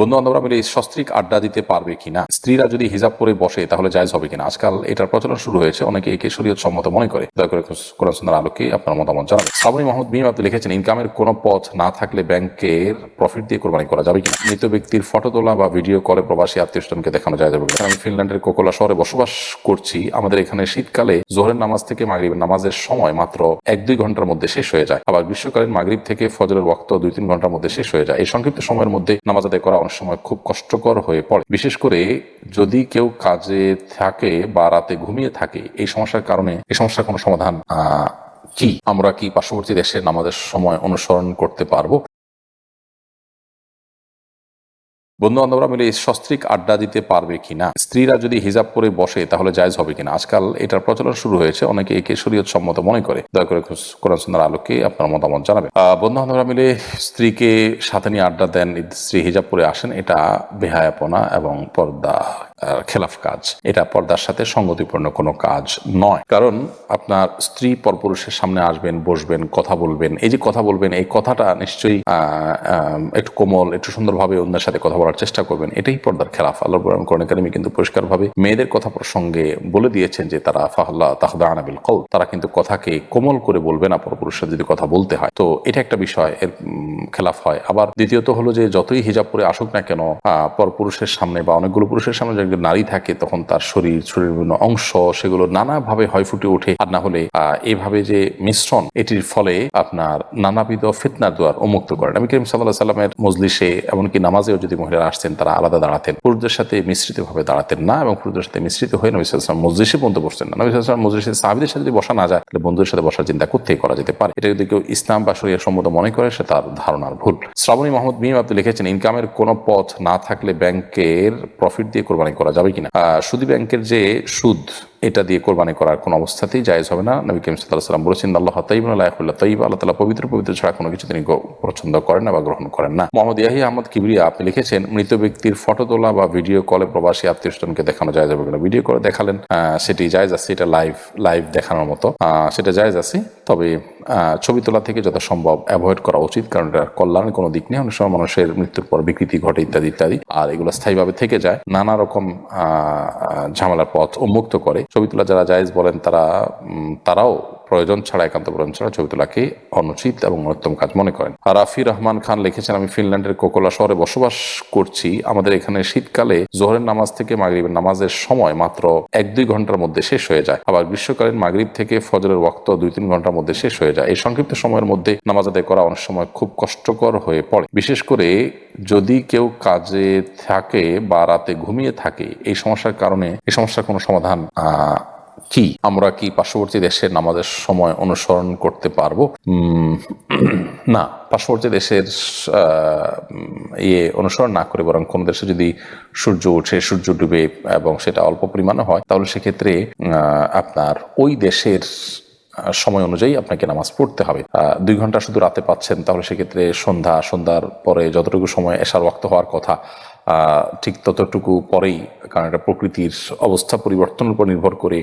বন্ধু বান্ধবরা মিলে সস্ত্রিক আড্ডা দিতে পারবে কিনা? স্ত্রীরা যদি হিজাব পরে বসে, তাহলে জায়জ হবে কিনা? আজকাল এটার প্রচলন শুরু হয়েছে, অনেকে একে শরীয়ত সম্মত মনে করে। দয়া করে কোরআন সুন্নাহর আলোকে আপনার মতামত জানাবেন। শ্রাবণী মোহাম্মদ বিম আপনি লিখেছেন, ইনকামের কোনো পথ না থাকলে ব্যাংকের প্রফিট দিয়ে কোরবানি করা যাবে কিনা? মৃত ব্যক্তির ফটো তোলা বা ভিডিও কলে প্রবাসী আত্মীয় স্বজনকে দেখানো যায় যাবে আমি ফিনল্যান্ডের কোকোলা শহরে বসবাস করছি। আমাদের এখানে শীতকালে জোহরের নামাজ থেকে মাগরিবের নামাজের সময় মাত্র এক দুই ঘণ্টার মধ্যে শেষ হয়ে যায়। আবার গ্রীষ্মকালীন মাগরিব থেকে ফজরের ওয়াক্ত দুই তিন ঘণ্টার মধ্যে শেষ হয়ে যায়। এই সংক্ষিপ্ত সময়ের মধ্যে নামাজ আদায় করা অনেক সময় খুব কষ্টকর হয়ে পড়ে। বিশেষ করে যদি কেউ কাজে থাকে বা রাতে ঘুমিয়ে থাকে, এই সমস্যার কারণে, এই সমস্যার কোনো সমাধান কি? আমরা কি পার্শ্ববর্তী দেশে আমাদের সময় অনুসরণ করতে পারব? বন্ধু বান্ধবরা মিলে সস্ত্রিক আড্ডা দিতে পারবে কিনা? স্ত্রীরা যদি হিজাব করে বসে, তাহলে জায়জ হবে কিনা? আজকাল এটার প্রচলন শুরু হয়েছে, অনেকে একে শরীয়ত সম্মত মনে করে। দয়া করে কোরআন সুন্দর আলোকে আপনার মতামত জানাবে বন্ধু বান্ধবরা মিলে স্ত্রীকে সাথে নিয়ে আড্ডা দেন, স্ত্রী হিজাব পরে আসেন, এটা বেহায়াপনা এবং পর্দা খেলাফ কাজ। এটা পর্দার সাথে সঙ্গতিপূর্ণ কোনো কাজ নয়। কারণ আপনার স্ত্রী পরপুরুষের সামনে আসবেন, বসবেন, কথা বলবেন। এই যে কথা বলবেন, এই কথাটা নিশ্চয়ই একটু কোমল, একটু সুন্দরভাবে অন্যের সাথে কথা বলার চেষ্টা করবেন। এটাই পর্দার খেলাফ। আল্লাহ কোরআন একাডেমি কিন্তু পরিষ্কারভাবে মেয়েদের কথা প্রসঙ্গে বলে দিয়েছেন যে, তারা ফাহল্লা তাহদা আনাবিল কৌল তারা কিন্তু কথাকে কোমল করে বলবে না, পরপুরুষের যদি কথা বলতে হয়। তো এটা একটা বিষয়, এর খেলাফ হয়। আবার দ্বিতীয়ত হলো যে, যতই হিজাব পরে আসুক না কেন পরপুরুষের সামনে বা অনেকগুলো পুরুষের সামনে যদি নারী থাকে, তখন তার শরীর, শরীরের বিভিন্ন অংশ সেগুলো নানাভাবে হয় ফুটে ওঠে। আর না হলে এভাবে যে মিশ্রণ, এটির ফলে আপনার নানাবিধ ফিতনার দুয়ার উন্মুক্ত করেন আমি করিম সাল্লাহ সাল্লামের মজলিসে, এমনকি নামাজেও যদি মহিলারা আসতেন, তারা আলাদা দাঁড়াতেন। পুরুষদের সাথে মিশ্রিত ভাবে দাঁড়াতেন না এবং পুরুষদের সাথে মিশ্রিত হয়ে নবী সাল্লাম মজলিসে পর্যন্ত বসতেন না। নবী সাল্লাম মজলিসে সাহাবিদের সাথে যদি বসা না যায়, তাহলে বন্ধুদের সাথে বসার চিন্তা কোথেকে করা যেতে পারে? এটা যদি কেউ ইসলাম বা শরিয়া সম্মত মনে করে, সে তার ধারণার ভুল। শ্রাবণী মোহাম্মদ মিম আপনি লিখেছেন, ইনকামের কোনো পথ না থাকলে ব্যাংকের প্রফিট দিয়ে কোরবানি করা যাবে কিনা? সুদী ব্যাংকের যে সুদ এটা দিয়ে কোরবানি করার কোনো অবস্থাতেই জায়েজ হবে না। নবী করিম সাল্লাহ সাল্লাম বলেছেন আল্লাহ তাইব আল্লাহ তাইব আল্লাহ তালা পবিত্র পবিত্র ছাড়া কোনো কিছু তিনি পছন্দ করেন না বা গ্রহণ করেন না। মোহাম্মদ ইয়াহি আহমদ কিবরিয়া, আপনি লিখেছেন, মৃত ব্যক্তির ফটো তোলা বা ভিডিও কলে প্রবাসী আত্মীয় স্বজনকে দেখানো যায় যাবে কিনা? ভিডিও করে দেখালেন সেটি জায়েজ আছে, এটা লাইভ লাইভ দেখানোর মতো। সেটা জায়েজ আছে, তবে ছবি তোলা থেকে যত সম্ভব অ্যাভয়েড করা উচিত, কারণ এটা কল্যাণের কোনো দিক নেই। অনেক সময় মানুষের মৃত্যুর পর বিকৃতি ঘটে ইত্যাদি ইত্যাদি, আর এগুলো স্থায়ীভাবে থেকে যায়, নানা রকম ঝামেলার পথ উন্মুক্ত করে। ছবি তোলা যারা জায়েজ বলেন তারা তারাও প্রয়োজন ছাড়া একান্ত প্রয়োজন ছাড়া ছবি তোলাকে অনুচিত এবং অন্যতম কাজ মনে করেন। আর রাফি রহমান খান লিখেছেন, আমি ফিনল্যান্ডের কোকোলা শহরে বসবাস করছি। আমাদের এখানে শীতকালে জোহরের নামাজ থেকে মাগরিবের নামাজের সময় মাত্র এক দুই ঘণ্টার মধ্যে শেষ হয়ে যায়। আবার গ্রীষ্মকালীন মাগরিব থেকে ফজরের ওয়াক্ত দুই তিন ঘণ্টার মধ্যে শেষ হয়ে যায়। এই সংক্ষিপ্ত সময়ের মধ্যে নামাজ আদায় করা অনেক সময় খুব কষ্টকর হয়ে পড়ে। বিশেষ করে যদি কেউ কাজে থাকে বা রাতে ঘুমিয়ে থাকে, এই সমস্যার কারণে, এই সমস্যার কোনো সমাধান কি আমরা কি পার্শ্ববর্তী দেশের নামাজের সময় অনুসরণ করতে পারব? না, পার্শ্ববর্তী দেশের ইয়ে অনুসরণ না করে বরং কোন দেশে যদি সূর্য ওঠে, সূর্য ডুবে এবং সেটা অল্প পরিমাণে হয়, তাহলে সেক্ষেত্রে আপনার ওই দেশের সময় অনুযায়ী আপনাকে নামাজ পড়তে হবে। দুই ঘণ্টা শুধু রাতে পাচ্ছেন, তাহলে সেক্ষেত্রে সন্ধ্যা, সন্ধ্যার পরে যতটুকু সময় এসার ওয়াক্ত হওয়ার কথা ঠিক ততটুকু পরেই, কারণ এটা প্রকৃতির অবস্থা পরিবর্তনের উপর নির্ভর করে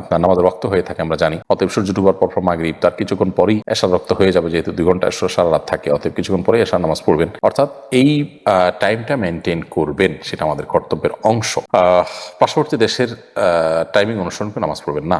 আপনার নামাজের রক্ত হয়ে থাকে, আমরা জানি। অতএব সূর্য ডুবার পর মাগরিব, তার কিছুক্ষণ পরেই এসার রক্ত হয়ে যাবে, যেহেতু দুই ঘণ্টা সারা রাত থাকে, অতএব কিছুক্ষণ পরে এসার নামাজ পড়বেন। অর্থাৎ এই টাইমটা মেনটেন করবেন, সেটা আমাদের কর্তব্যের অংশ। পার্শ্ববর্তী দেশের টাইমিং অনুসরণ করে নামাজ পড়বেন না।